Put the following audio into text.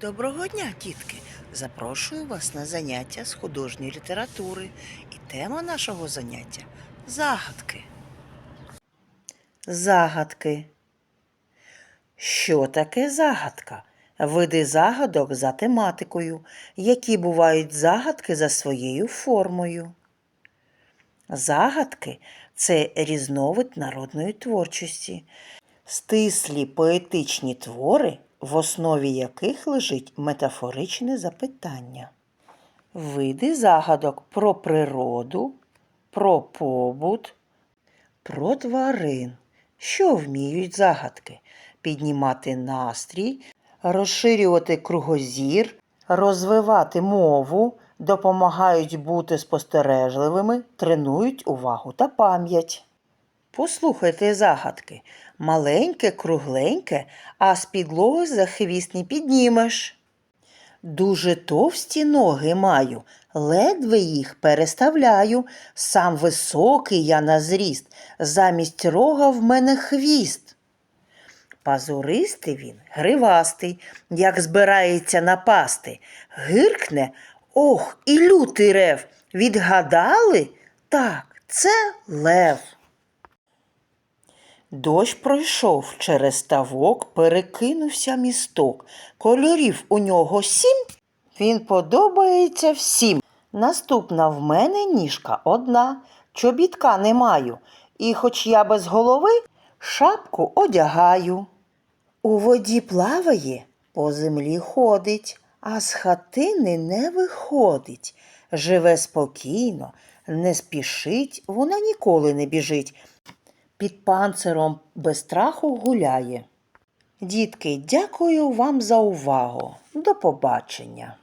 Доброго дня, дітки! Запрошую вас на заняття з художньої літератури. І тема нашого заняття загадки. Загадки. Що таке загадка? Види загадок за тематикою, які бувають загадки за своєю формою. Загадки це різновид народної творчості, стислі поетичні твори, в основі яких лежить метафоричне запитання. Види загадок про природу, про побут, про тварин. Що вміють загадки? Піднімати настрій, розширювати кругозір, розвивати мову, допомагають бути спостережливими, тренують увагу та пам'ять. Послухайте загадки. Маленьке, кругленьке, а з підлоги за хвіст не піднімеш. Дуже товсті ноги маю, ледве їх переставляю. Сам високий я на зріст, замість рога в мене хвіст. Пазуристий він, гривастий, як збирається напасти. Гиркне, ох, і лютий рев. Відгадали? Так, це лев. Дощ пройшов через ставок, перекинувся місток. Кольорів у нього сім. Він подобається всім. Наступна в мене ніжка одна, чобітка не маю. І хоч я без голови, шапку одягаю. У воді плаває, по землі ходить, а з хатини не виходить. Живе спокійно, не спішить, вона ніколи не біжить під панциром без страху гуляє. Дітки, дякую вам за увагу. До побачення.